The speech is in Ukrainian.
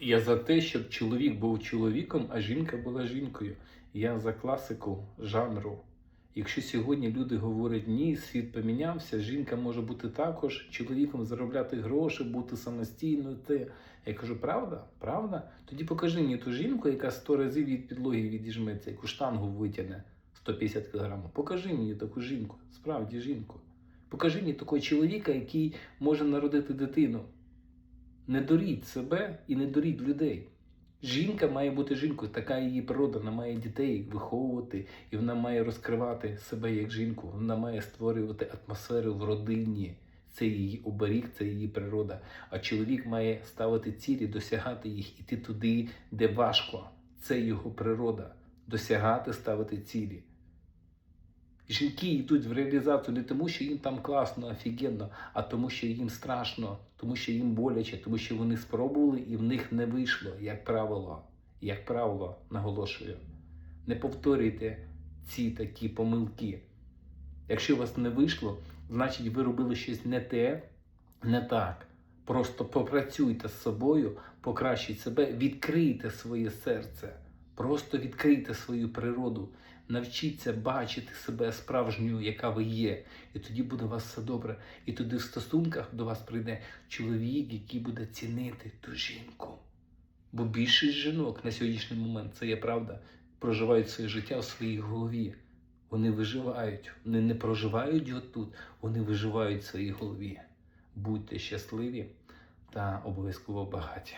Я за те, щоб чоловік був чоловіком, а жінка була жінкою. Я за класику жанру. Якщо сьогодні люди говорять ні, світ помінявся, жінка може бути також чоловіком, заробляти гроші, бути самостійною. Те. Я кажу, правда? Правда? Тоді покажи мені ту жінку, яка сто разів від підлоги відіжметься, яку штангу витягне 150 кг. Покажи мені таку жінку, справді жінку. Покажи мені такого чоловіка, який може народити дитину. Не доріть себе і не доріть людей. Жінка має бути жінкою, така її природа, вона має дітей виховувати, і вона має розкривати себе як жінку, вона має створювати атмосферу в родині. Це її оберіг, це її природа. А чоловік має ставити цілі, досягати їх, іти туди, де важко. Це його природа. Досягати, ставити цілі. Жінки йдуть в реалізацію не тому, що їм там класно, офігенно, а тому, що їм страшно, тому що їм боляче, тому що вони спробували і в них не вийшло, як правило. Як правило, наголошую. Не повторюйте ці такі помилки. Якщо у вас не вийшло, значить ви робили щось не те, не так. Просто попрацюйте з собою, покращіть себе, відкрийте своє серце. Просто відкрийте свою природу, навчіться бачити себе справжньою, яка ви є, і тоді буде у вас все добре. І тоді в стосунках до вас прийде чоловік, який буде цінити ту жінку. Бо більшість жінок на сьогоднішній момент, це є правда, проживають своє життя у своїй голові. Вони виживають, вони не проживають його тут, вони виживають в своїй голові. Будьте щасливі та обов'язково багаті.